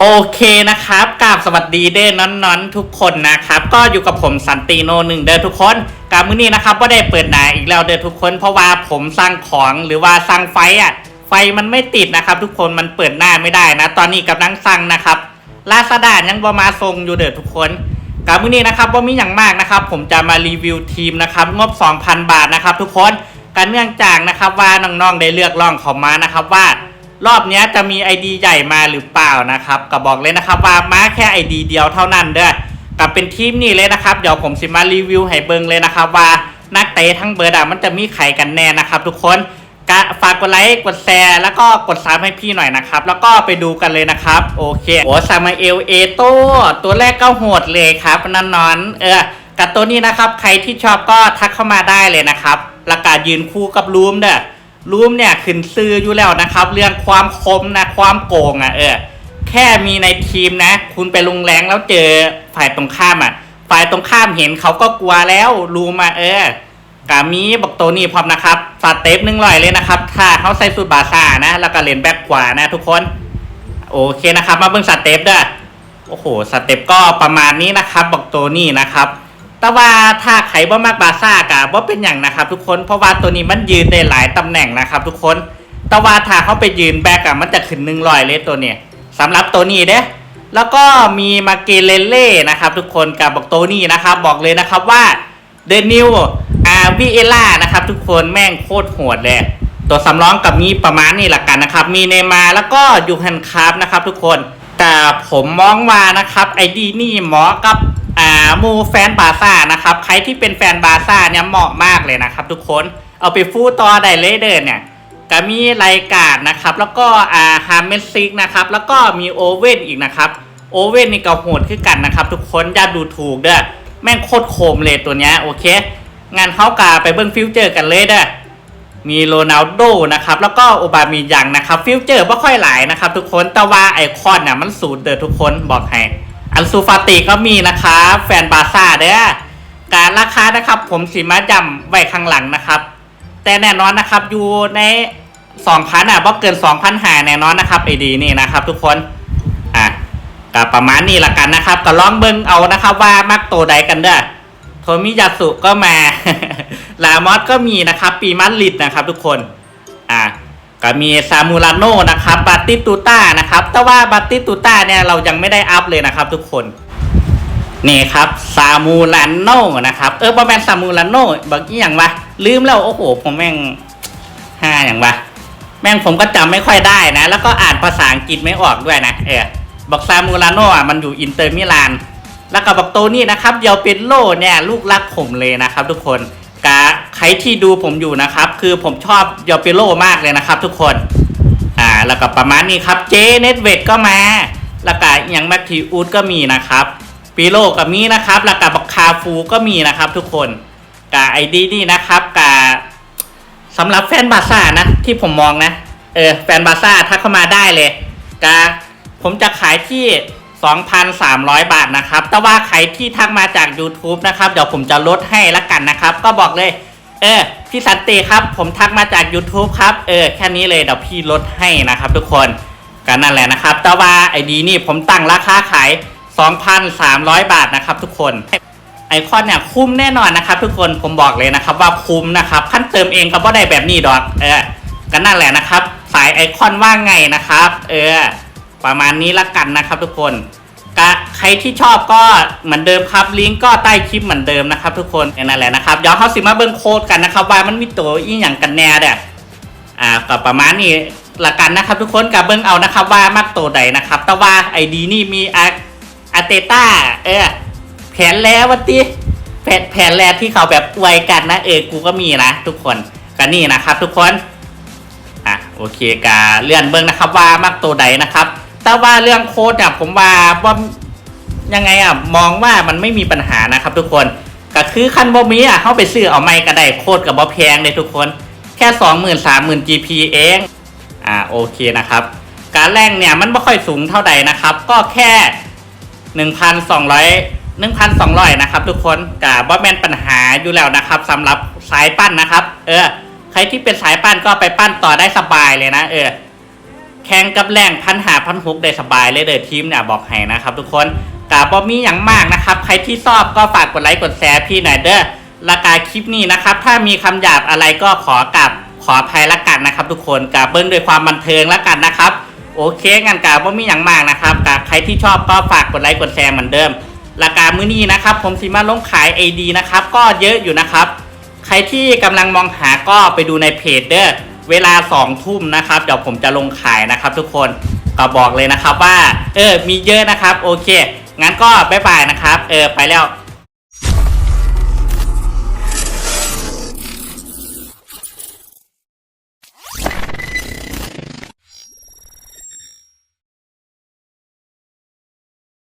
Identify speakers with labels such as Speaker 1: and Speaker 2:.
Speaker 1: โอเคนะครับกราบสวัสดีเด้อนนอนๆ ทุกคนนะครับ ก็อยู่กับผมสันติโนหนึ่งเด้อทุกคนกามื้อนี้นะครับก็ได้เปิดหนาอีกแล้วเด้อทุกคน เพราะว่าผมสร้างของหรือว่าสร้างไฟอะ ไฟมันไม่ติดนะครับ ทุกคนมันเปิดหน้าไม่ได้นะ ตอนนี้กำลังสร้างนะครับลาซาด้ายังบ่มาทรงอยู่เด้อทุกคนกามื้อนี้นะครับว่ามีอย่างมากนะครับ ผมจะมารีวิวทีมนะครับงบ 2,000 บาทนะครับ ทุกคนการเนื่องจากนะครับว่าน้องๆได้เลือกรองเขามานะครับว่า รอบนี้จะมีไอดีใหญ่มาหรือเปล่านะครับก็บอกเลยนะครับว่ามาแค่ไอดีเดียวเท่านั้นเด้อกับเป็นทีมนี่เลยนะครับเดี๋ยวผมสิมารีวิวให้เบิงเลยนะครับว่านักเตะทั้งเบอร์ดามันจะมีใครกันแน่นะครับ ทุกคนกะฝากกดไลค์กดแชร์แล้วก็กดซับให้พี่หน่อยนะครับ แล้วก็ไปดูกันเลยนะครับ โอเคโอ้ซามาเอลเอโตตัวแรกก็โหดเลยครับนั่นนอนเออกับตัวนี้นะครับ ใครที่ชอบก็ทักเข้ามาได้เลยนะครับ แล้วก็ยืนคู่กับรูมเด้อ รูมเนี่ยขึ้นซื้ออยู่แล้วนะครับ เรื่องความคมนะความโกงอะเออแค่มีในทีมนะ คุณไปลงแรงแล้วเจอฝ่ายตรงข้ามอะ ฝ่ายตรงข้ามเห็นเขาก็กลัวแล้วรูมอะเออกามีบอกโตนี่พร้อมนะครับสเต็ปหนึ่งร้อยเลยนะครับ ถ้าเขาใส่สูตรบาซ่านะ แล้วก็เล่นแบ็คขวานะทุกคน โอเคนะครับ มาเบิ่งสเต็ปเด้อโอ้โหสเต็ปก็ประมาณนี้นะครับ บอกโตนี่นะครับ แต่ว่าถ้าใคบ่มากบาซ่ากะบ่เป็นอย่างนะครับ ทุกคนเพราะว่าตัวนี้มันยืนได้หลายตำแหน่งนะครับ ทุกคนแต่ว่าถ้าเขาไปยืนแบกอะมันจะขึ้นหนึ่งร้อยเลยตัวเนี้ยสำหรับตัวนี้เด้แล้วก็มีมาเกเลเล่นะครับ ทุกคนกับบอกตัวนี้นะครับ บอกเลยนะครับว่าเดนิวอาวิเอล่านะครับ ทุกคนแม่งโคตรโหดเลยตัวสำรองกับมีประมาณนี้หละกันนะครับ มีเนยมาแล้วก็ยูฮันคาร์ฟนะครับ ทุกคนแต่ผมมองว่านะครับไอดีนี่หมาะกับ อ่ามูแฟนบาซ่านะครับ ใครที่เป็นแฟนบาซ่าเนี่ยเหมาะมากเลยนะครับ ทุกคนเอาไปฟูต่อได้เลยเดินเนี่ยก็มีรายการนะครับ แล้วก็อ่าฮาร์เมซิกนะครับแล้วก็มีโอเว่นอีกนะครับโอเว่นนี่ก็โหดขึ้นกันนะครับ ทุกคนอย่าดูถูกเด้อแม่งโคตรโคมเลยตัวเนี้ยโอเค งานเขากาไปเบิ้งฟิวเจอร์กันเลยเด้อมีโรนัลโดนะครับแล้วก็โอบามียังนะครับฟิวเจอร์ไม่ค่อยหลายนะครับ ทุกคนแต่ว่าไอคอนเนี่ยมันสูตรเด้อทุกคนบอกให้ อันซูฟาติก็มีนะครับแฟนบาซ่าเด้อการราคานะครับ ผมสีมาจำไว้ข้างหลังนะครับ แต่แน่นอนนะครับอยู่ใน2,000อะบ่เกิน2,000หาแน่นอนนะครับไอดีนี่นะครับ ทุกคนอะก็ประมาณนี้ละกันนะครับ ก็ลองเบิ่งเอานะครับ ว่ามักโตใดกันเด้อโทมิยาสุก็มาลามอสก็มีนะครับ ปีมัดลิดนะครับ ทุกคน ก็มีซามูราโนนะครับบาติตูต้านะครับแต่ว่าบาติตูต้าเนี่ยเรายังไม่ได้อัพเลยนะครับทุกคนนี่ครับซามูราโนนะครับเออบอแมนซามูราโนบอกอีอย่างวะลืมแล้วโอ้โหผมแม่งห้าอย่างวะแม่งผมก็จำไม่ค่อยได้นะ แล้วก็อ่านภาษาอังกฤษไม่ออกด้วยนะเออบอกซามูราโนอะมันอยู่อินเตอร์มิลานแล้วก็บอกโตนี่นะครับเดียวเป็นโลเนี่ยลูกรักผมเลยนะครับทุกคนกะ รที่ดูผมอยู่นะครับ คือผมชอบยวเปโลมากเลยนะครับ ทุกคน อ่า แล้วก็ประมาณนี้ครับ เจเน็ตเวทก็มา แล้วก็อย่างแมทธิวอูดก็มีนะครับปีโลก็มีนะครับ แล้วก็บักคาฟูก็มีนะครับ ทุกคนกะไอดีนี่นะครับกะสำหรับแฟนบาซ่านะที่ผมมองนะ เออแฟนบาซ่าทักเข้ามาได้เลยกะผมจะขายที่ 2,300 บาทนะครับ แต่ว่าใครที่ทักมาจาก YouTube นะครับ เดี๋ยวผมจะลดให้ละกันนะครับ ก็บอกเลย เออพี่สันติครับ ผมทักมาจาก YouTube ครับเออแค่นี้เลยเดี๋ยวพี่ลดให้นะครับ ทุกคนก็นั่นแหละนะครับ แต่ว่าไอดีนี่ผมตั้งราคาขาย 2,300 บาทนะครับทุกคนไอคอนเนี่ยคุ้มแน่นอนนะครับ ทุกคนผมบอกเลยนะครับ ว่าคุ้มนะครับขั้นเติมเองก็บ่ได้แบบนี้ดอก เออก็นั่นแหละนะครับ สายไอคอนว่าไงนะครับ เออ ประมาณนี้ละกันนะครับ ทุกคน ใครที่ชอบก็เหมือนเดิมครับลิงก์ก็ใต้คลิปเหมือนเดิมนะครับ ทุกคนนั่นแหละนะครับเดี๋ยวเขาสิมาเบิ้งโค้ดกันนะครับว่ามันมีตัวอีหยังกันแน่เด้ออ่าก็ประมาณนี้ละกันนะครับ ทุกคนกับเบิ้งเอานะครับว่ามักตัวใดนะครับ แต่ว่าไอดีนี่มีอาอาเตต้าเออแผนแล้ววันตีแผนแผนแรกที่เขาแบบอวกันนะเออกูก็มีนะ ทุกคนก็นี่นะครับ ทุกคนอะโอเคกาเลื่อนเบิ้งนะครับว่ามักตัวใดนะครับ แต่ว่าเรื่องโค้ดอะผมว่าว่ายังไงอะมองว่ามันไม่มีปัญหานะครับทุกคนก็คือคันบอมีอะเข้าไปซื้อเอาไม่ก็ได้โคตรกับบอแพงเลยทุกคน แค่สองหมื่นสามหมื่น GP เองอ่าโอเคนะครับ การแรงเนี่ยมันไม่ค่อยสูงเท่าใดนะครับ ก็แค่หนึ่งพันสองร้อยหนึ่งพันสองร้อยนะครับทุกคนกับบอแมนปัญหาอยู่แล้วนะครับสำหรับสายปั้นนะครับ เออ ใครที่เป็นสายปั้นก็ไปปั้นต่อได้สบายเลยนะ เออ แข่งกับแรงพันหาพันหกได้สบายเลยเด้อทีมเนี่ยบอกให้นะครับทุกคนกาบอมีอย่างมากนะครับ ใครที่ชอบก็ฝากกดไลค์กดแชร์พี่หน่อยเด้อละกาคลิปนี้นะครับ ถ้ามีคำหยาบอะไรก็ขอกับขออภัยละกันนะครับ ทุกคนกาเบิ้งด้วยความบันเทิงละกันนะครับ โอเคงั้นกาบ่มีอย่างมากนะครับกาใครที่ชอบก็ฝากกดไลค์กดแชร์เหมือนเดิมราคามื้อนี้นะครับ ผมสิมาลงขาย AD นะครับ ก็เยอะอยู่นะครับ ใครที่กำลังมองหาก็ไปดูในเพจเด้อ เวลา2ทุ่มนะครับเดี๋ยวผมจะลงขายนะครับ ทุกคนก็บอกเลยนะครับว่า เออมีเยอะนะครับ โอเค งั้นก็บ๊ายบายนะครับ เออไปแล้ว